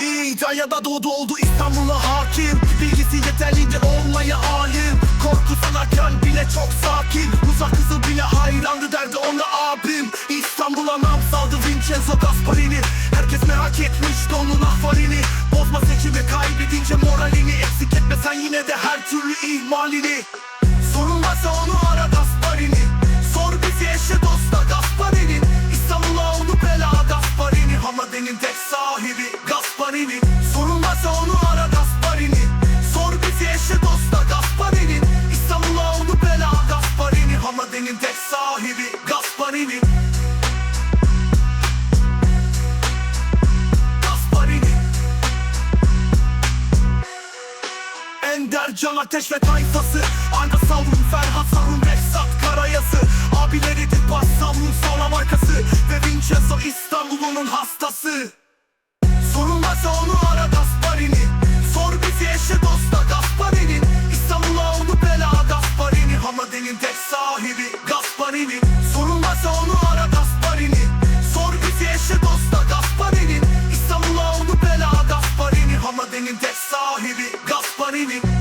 Alanya'da doğdu oldu İstanbul'a hakim. Bilgisi yeterlidir olmaya alim Korku sanarken bile çok sakin. Uzak kızı bile hayrandı derdi ona abim. İstanbul'a nam saldı Vincenzo Gasparini. Herkes merak etmişti onun ahvalini Bozma seçimi kaybedince moralini Eksik etme sen yine de her türlü ihmalini. Sorun varsa onu Önder Can Ateş ve tayfası. Anca Savrun Ferhat Sarun Behzat Karayası. Abileridir Bas Savrun Sala markası Ve Vincenzo İstanbul'un hastası. Sorulmazsa onu ara Gasparini. Sor bizi eşe dosta Gasparini. İstanbul'a onu bela Gasparini. Hamade'nin tek sahibi Gasparini. Sorulmazsa onu ara Gasparini. Sor bizi eşe dosta Gasparini. İstanbul'a onu bela Gasparini. Hamade'nin tek sahibi Gasparini.